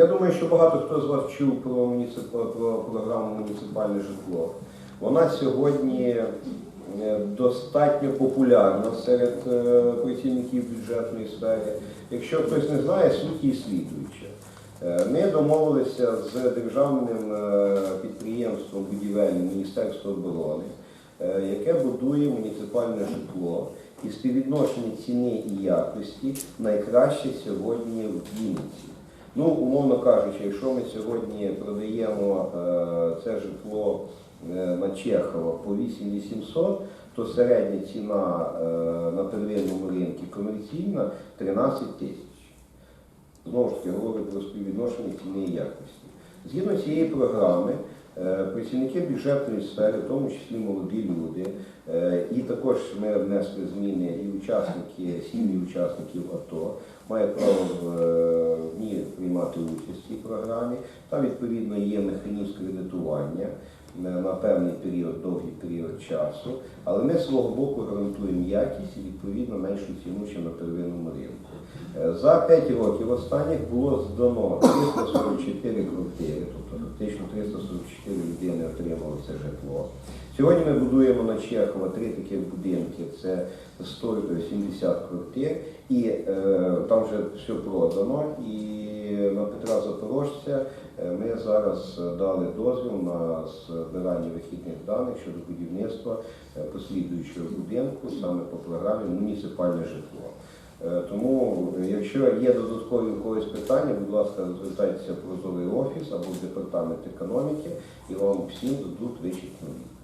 Я думаю, що багато хто з вас чув про, муніцип- про програму муніципальне житло. Вона сьогодні е, достатньо популярна серед е, працівників бюджетної сфери. Якщо хтось не знає, суть її слідуюча. Е, Ми домовилися з державним підприємством будівельним Міністерства оборони, яке будує муніципальне житло і співвідношення ціни і якості найкраще сьогодні в Вінниці. Ну, умовно кажучи, якщо ми сьогодні продаємо е, це житло е, на Чехова по 8800, то середня ціна е, на первинному ринку комерційна 13 тисяч. Знову ж таки, говорю про співвідношення ціни і якості. Згідно цієї програми, працівники бюджетної сфери, в тому числі молоді люди, і також ми внесли зміни і учасники, сім'ї учасників АТО мають право в приймати участь в цій програмі. Там відповідно є механізм кредитування е, на певний період, довгий період часу, але ми з свого боку гарантуємо якість і відповідно меншу ціну, ніж на первинному ринку. Е, За 5 років останніх було здано 344 квартири, фактично 344 людини отримали це житло. Сьогодні ми будуємо на Чехова три таких будинки, це 170 квартир, і е, там вже все продано. І на Петра Запорожця е, ми зараз дали дозвіл на збирання вихідних даних щодо будівництва е, послідуючого будинку саме по програмі муніципальне житло. Е, Тому, якщо є додаткові у питання, будь ласка, звертайтеся в прозорий офіс або в департамент економіки і вам всім дадуть вичерпну відповідь.